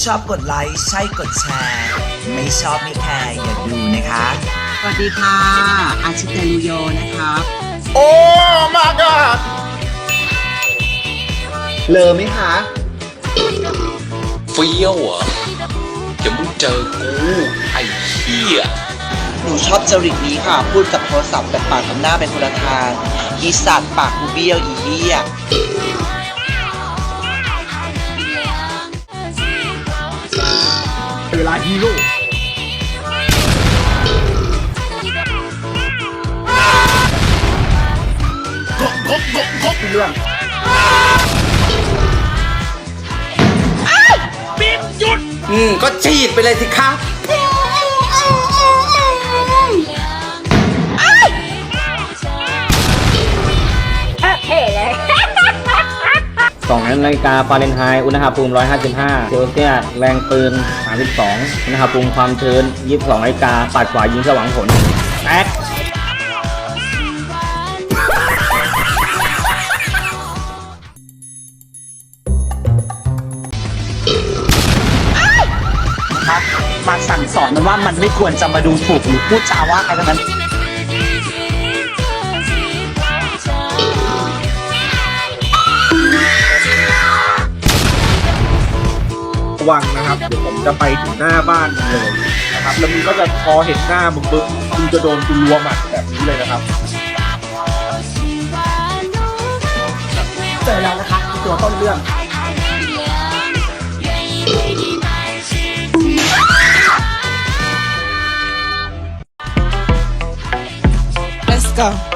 ชอบกดไลค์ใช่กดแชร์ ไม่ชอบไม่แคร์อย่าดูนะคะ สวัสดีค่ะ อาชิเตลูโยนะครับ โอ้ my god เลอไหมคะเฟี้ยวเหรอเดี๋ยวมึงเจอกูไอ้เหี้ย หนูชอบจริตนี้ค่ะ พูดกับโทรศัพท์แต่ปากกับหน้าเป็นคนละทางอีสัตว์ปากกูเบี้ยวอีเหี้ย ลาฮีโร่อืม ก็ฉีดไปเลยสิคะ 2นาฬิกาฟาเรนไฮต์อุณหภูมิ 155 เซลเซียส แรงปืน 32 อุณหภูมิความชื้น 22นาฬิกาปัดขวายิงสว่างผลแอ๊กมาสั่งสอนมันว่ามันไม่ควรจะมาดูถูกหรือพูดจาว่าใครทั้งนั้น วังนะครับ เดี๋ยวผมจะไปถึงหน้าบ้านเลยนะครับ แล้วมึงก็จะพอเห็นหน้ามึงปุ๊บมึงจะโดนกูรัวหมัดแบบนี้เลยนะครับ เจอแล้วนะคะตัวต้นเรื่อง Let's go